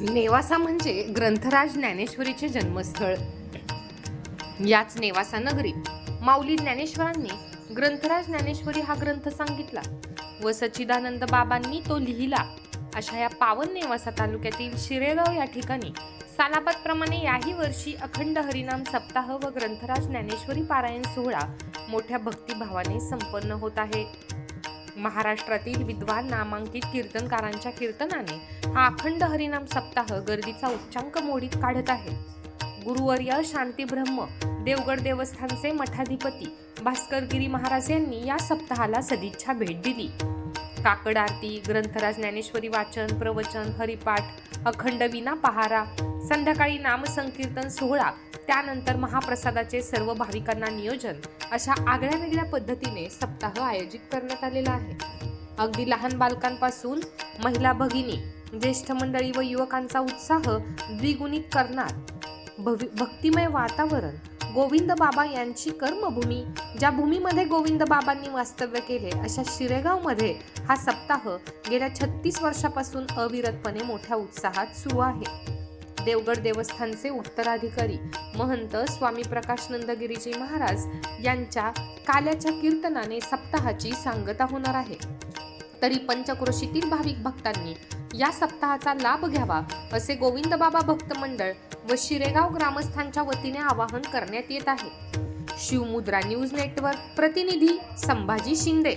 नेवासा म्हणजे ग्रंथराज ज्ञानेश्वरीचे जन्मस्थळ. याच नेवासा नगरीत माऊली ज्ञानेश्वरांनी ग्रंथराज ज्ञानेश्वरी हा ग्रंथ सांगितला व सच्चिदानंद बाबांनी तो लिहिला. अशा या पावन नेवासा तालुक्यातील शिरेगाव या ठिकाणी सालापतप्रमाणे याही वर्षी अखंड हरिनाम सप्ताह व ग्रंथराज ज्ञानेश्वरी पारायण सोहळा मोठ्या भक्तिभावाने संपन्न होत आहे. महाराष्ट्रातील विद्वान नामांकित कीर्तनकारांच्या कीर्तनाने हा अखंड हरिनाम सप्ताह गर्दीचा उच्चांक मोडीत काढत आहे. गुरुवर्य शांती ब्रह्म देवगड देवस्थानचे मठाधिपती भास्करगिरी महाराज यांनी या सप्ताहाला सदिच्छा भेट दिली. काकड आरती ग्रंथराज ज्ञानेश्वरी वाचन प्रवचन हरिपाठ अखंड विना पहारा संध्याकाळी नामसंकीर्तन सोहळा त्यानंतर महाप्रसादाचे सर्व भाविकांना नियोजन अशा आगळ्या वेगळ्या पद्धतीने सप्ताह आयोजित करण्यात आलेला आहे. अगदी लहान बालकांपासून महिला भगिनी ज्येष्ठ मंडळी व युवकांचा उत्साह द्विगुणित करणार. भवि भक्तिमय वातावरण गोविंद बाबा यांची कर्मभूमी ज्या भूमीमध्ये गोविंद बाबांनी वास्तव्य केले अशा शिरेगावमध्ये हा सप्ताह गेल्या छत्तीस वर्षापासून अविरतपणे मोठ्या उत्साहात सुरू आहे. देवगड देवस्थानचे उत्तराधिकारी महंत स्वामी प्रकाश नंदगिरीजी महाराज यांच्या काल्याच्या कीर्तनाने सप्ताहाची सांगता होणार आहे. तरी पंचक्रोशीतील भाविक भक्तांनी या सप्ताहाचा लाभ घ्यावा असे गोविंद बाबा भक्त मंडळ व शिरेगाव ग्रामस्थांच्या वतीने आवाहन करण्यात येत आहे. शिवमुद्रा न्यूज नेटवर्क प्रतिनिधी संभाजी शिंदे